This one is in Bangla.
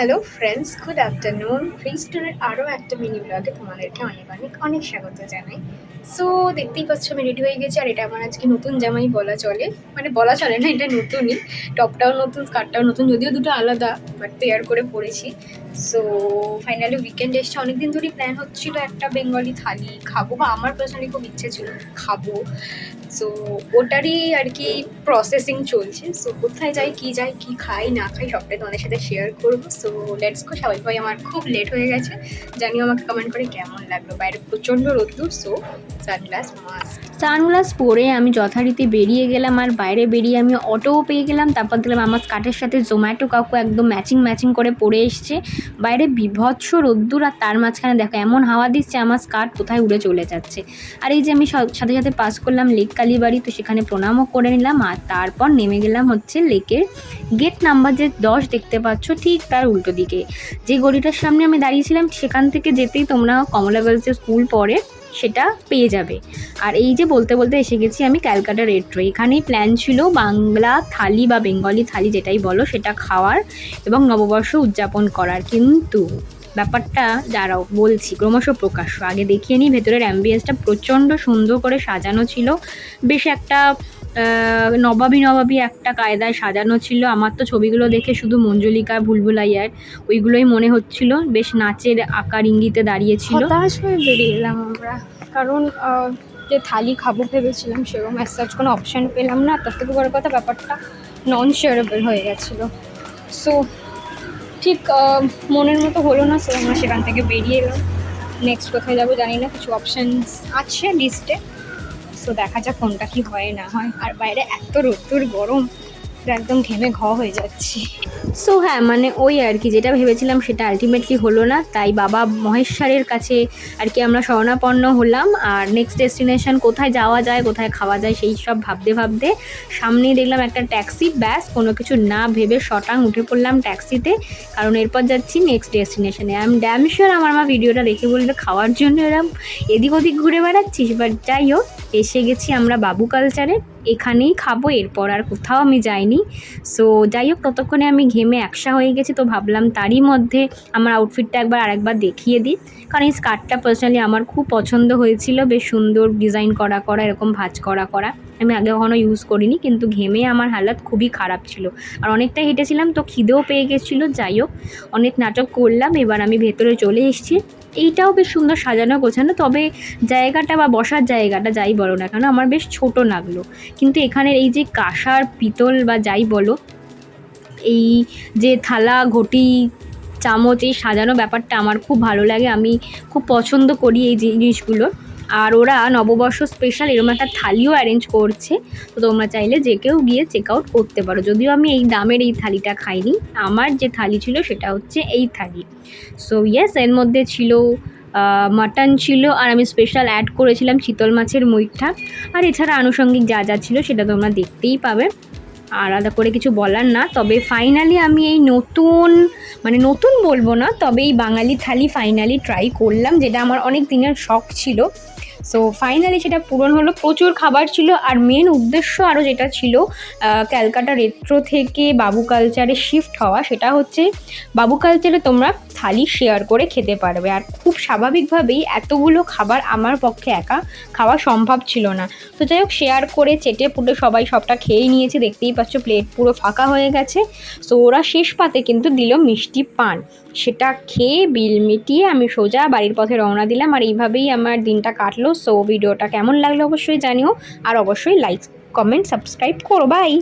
Hello friends good afternoon free স্টোরের আরও একটা মিনি ব্লগে তোমাদেরকে অনেক অনেক অনেক স্বাগত জানাই। সো দেখতেই পাচ্ছ আমি রেডি হয়ে গেছি, আর এটা আমার আজকে নতুন জামাই বলা চলে। মানে বলা চলে না, এটা নতুনই। টপটাও নতুন স্কার্টটাও নতুন, যদিও দুটো আলাদা বাট পেয়ার করে পরেছি। সো ফাইনালি উইকেন্ড এসছে, অনেকদিন ধরেই প্ল্যান হচ্ছিল একটা বেঙ্গলি থালি খাব, বা আমার পার্সোনালি খুব ইচ্ছে ছিল খাব। সো ওটারই আর কি প্রসেসিং চলছে। সো কোথায় যাই, কি যাই, কি খাই, না খাই, সবটাই তোমাদের সাথে শেয়ার করব। সো লেটস গো সবাই ভাই আমার খুব লেট হয়ে গেছে। জানিও আমাকে কমেন্ট করে কেমন লাগল। বাইরে প্রচণ্ড রোদ্দুর সো সানগ্লাস মাস্ক সানগ্লাস পরে আমি যথারীতি বেরিয়ে গেলাম আর বাইরে বেরিয়ে আমি অটোও পেয়ে গেলাম। তারপর দেখলাম আমার স্কার্টের সাথে জোম্যাটো কাকু একদম ম্যাচিং ম্যাচিং করে পরে এসছে। বাইরে বিভৎস রোদ্দুর আর তার মাঝখানে দেখো এমন হাওয়া দিচ্ছে আমার স্কার্ট কোথায় উড়ে চলে যাচ্ছে। আর এই যে আমি স- সাথে সাথে পাস করলাম লেক কালীবাড়ি তো সেখানে প্রণামও করে নিলাম। আর তারপর নেমে গেলাম হচ্ছে লেকের গেট নাম্বার যে দশ দেখতে পাচ্ছ, ঠিক তার উল্টো দিকে। যে গলিটার সামনে আমি দাঁড়িয়েছিলাম, সেখান থেকে যেতেই তোমরা কমলা গার্লসের স্কুল পড়ে সেটা পেয়ে যাবে। আর এই যে বলতে বলতে এসে গেছি আমি ক্যালকাটা রেট্রো এখানেই প্ল্যান ছিল বাংলা থালি বা বেঙ্গলি থালি যেটাই বলো, সেটা খাওয়ার এবং নববর্ষ উদযাপন করার। কিন্তু ব্যাপারটা দাঁড়াও, বলছি, ক্রমশ প্রকাশ্য। আগে দেখিয়ে নিই, ভেতরের অ্যাম্বিয়েন্সটা প্রচণ্ড সুন্দর করে সাজানো ছিল। বেশ একটা নবাবী নবাবী একটা কায়দায় সাজানো ছিল। আমার তো ছবিগুলো দেখে শুধু মঞ্জুলিকা, ভুলভুলাইয়ার ওইগুলোই মনে হচ্ছিল। বেশ নাচের আকার ইঙ্গিতে দাঁড়িয়েছিল। হতাশ হয়ে বেরিয়ে এলাম আমরা। কারণ যে থালি খাব ভেবেছিলাম সেরকম অ্যাজ সাচ কোনো অপশান পেলাম না। তার থেকে বড় কথা ব্যাপারটা নন শেয়ারেবল হয়ে গেছিল। সো ঠিক মনের মতো হলো না। সো আমরা সেখান থেকে বেরিয়ে এলাম। নেক্সট কোথায় যাব জানি না। কিছু অপশানস আছে লিস্টে সো দেখা যাক কোনটা কি হয় না হয়। আর বাইরে এত রোদ্দুর গরম। পুরো একদম ঘেমে ঘ হয়ে যাচ্ছি। সো হ্যাঁ মানে ওই আর কি, যেটা ভেবেছিলাম সেটা আলটিমেটলি হলো না। তাই বাবা মহেশ্বরের কাছে আর কি আমরা শরণাপন্ন হলাম। আর নেক্সট ডেস্টিনেশন কোথায় যাওয়া যায়, কোথায় খাওয়া যায়, সেই সব ভাবতে ভাবতে সামনেই দেখলাম একটা ট্যাক্সি ব্যাস, কোনো কিছু না ভেবে শটাং উঠে পড়লাম ট্যাক্সিতে কারণ এরপর যাচ্ছি নেক্সট ডেস্টিনেশনে আই এম ড্যাম শিওর আমার মা ভিডিওটা দেখে বলবে, খাওয়ার জন্য এরম এদিক ওদিক ঘুরে বেড়াচ্ছিস? বাট যাই হোক, এসে গেছি আমরা বাবু কালচারে এখানেই খাব, এরপর আর কোথাও আমি যাইনি। সো যাই হোক ততক্ষণে আমি ঘেমে একসা হয়ে গেছি, তো ভাবলাম তারই মধ্যে আমার আউটফিটটা একবার আরেকবার দেখিয়ে দিই। কারণ এই স্কার্টটা পার্সোনালি আমার খুব পছন্দ হয়েছিল, বেশ সুন্দর ডিজাইন করা করা, এরকম ভাঁজ করা করা। আমি আগে কখনো ইউজ করিনি, কিন্তু ঘেমে আমার হালাত খুবই খারাপ ছিল। আর অনেকটা হেঁটেছিলাম, তো খিদেও পেয়ে গেছিল যাই হোক অনেক নাটক করলাম, এবার আমি ভেতরে চলে এসেছি। এইটাও বেশ সুন্দর সাজানো গোছানো, তবে জায়গাটা বা বসার জায়গাটা যাই বলো না কেন, আমার বেশ ছোট লাগল। কিন্তু এখানের এই যে কাঁসার পিতল বা যাই বলো, এই যে থালা, ঘটি, চামচ, এই সাজানো ব্যাপারটা আমার খুব ভালো লাগে। আমি খুব পছন্দ করি এই জিনিসগুলো। আর ওরা নববর্ষ স্পেশাল এরকম একটা থালিও অ্যারেঞ্জ করছে। তো তোমরা চাইলে যে কেউ গিয়ে চেক আউট করতে পারো। যদিও আমি এই দামের এই থালিটা খাইনি, আমার যে থালি ছিল সেটা হচ্ছে এই থালি। সো ইয়েস এর মধ্যে ছিল মাটন ছিল, আর আমি স্পেশাল অ্যাড করেছিলাম চিতল মাছের মুইঠা। আর এছাড়া আনুষঙ্গিক যা যা ছিল সেটা তোমরা দেখতেই পাবে। আলাদা করে কিছু বলার না। তবে ফাইনালি আমি এই নতুন মানে নতুন বলব না, তবে এই বাঙালি থালি ফাইনালি ট্রাই করলাম, যেটা আমার অনেক দিনের শখ ছিল। সো ফাইনালি সেটা পূরণ হলো। প্রচুর খাবার ছিল আর মেন উদ্দেশ্য আরও যেটা ছিল ক্যালকাটা রেট্রো থেকে বাবু কালচারে শিফট হওয়া, সেটা হচ্ছে বাবু কালচারে তোমরা থালি শেয়ার করে খেতে পারবে। আর খুব স্বাভাবিকভাবেই এতগুলো খাবার আমার পক্ষে একা খাওয়া সম্ভব ছিল না। তো যাই হোক শেয়ার করে চেটে পুটে সবাই সবটা খেয়েই নিয়েছে। দেখতেই পাচ্ছ প্লেট পুরো ফাঁকা হয়ে গেছে। সো ওরা শেষ পাতে কিন্তু দিল মিষ্টি পান। সেটা খেয়ে বিল মিটিয়ে আমি সোজা বাড়ির পথে রওনা দিলাম। আর এইভাবেই আমার দিনটা কাটলো। লাগল সো ভিডিওটা কেমন লাগল অবশ্যই জানিও। আর অবশ্যই লাইক কমেন্ট সাবস্ক্রাইব করো। বাই